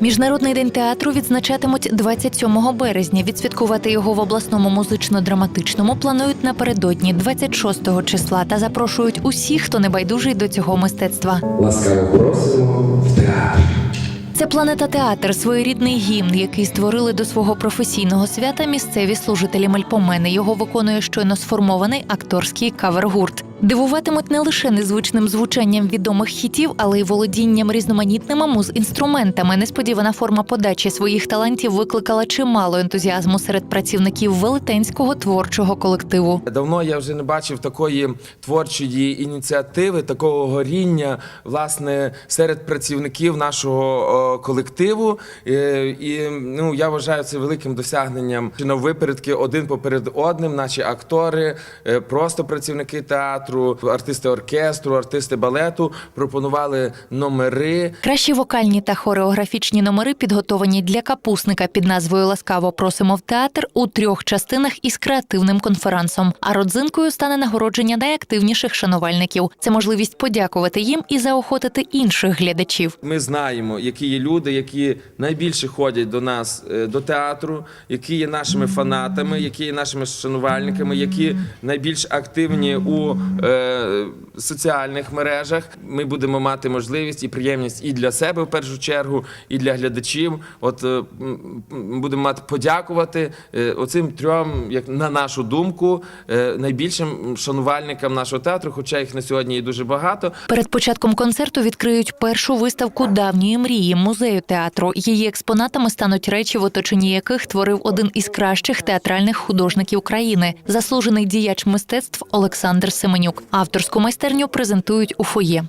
Міжнародний день театру відзначатимуть 27 березня. Відсвяткувати його в обласному музично-драматичному планують напередодні 26 числа та запрошують усіх, хто не байдужий до цього мистецтва. Ласкаво просимо в театр. Це планета театр, своєрідний гімн, який створили до свого професійного свята місцеві служителі Мельпомени. Його виконує щойно сформований акторський кавер-гурт. Дивуватимуть не лише незвичним звучанням відомих хітів, але й володінням різноманітними муз-інструментами. Несподівана форма подачі своїх талантів викликала чимало ентузіазму серед працівників велетенського творчого колективу. Давно я вже не бачив такої творчої ініціативи, такого горіння власне серед працівників нашого колективу. Е, І ну я вважаю це великим досягненням. На випередки один поперед одним. Наші актори, е, просто працівники театру, артисти оркестру, артисти балету пропонували номери. Кращі вокальні та хореографічні номери підготовані для капусника під назвою Ласкаво просимо в театр у трьох частинах із креативним конферансом. А родзинкою стане нагородження найактивніших шанувальників. Це можливість подякувати їм і заохотити інших глядачів. Ми знаємо, які є люди, які найбільше ходять до нас е, до театру, які є нашими фанатами, які є нашими шанувальниками, які найбільш активні у е, соціальних мережах. Ми будемо мати можливість і приємність і для себе в першу чергу, і для глядачів. От е, будемо мати подякувати е, оцим трьом, як на нашу думку, е, найбільшим шанувальникам нашого театру, хоча їх на сьогодні є дуже багато. Перед початком концерту відкриють першу виставку давньої мрії музею театру. Її експонатами стануть речі, в оточенні яких творив один із кращих театральних художників країни, заслужений діяч мистецтв Олександр Семенюк. Авторську майстерню презентують у фоє.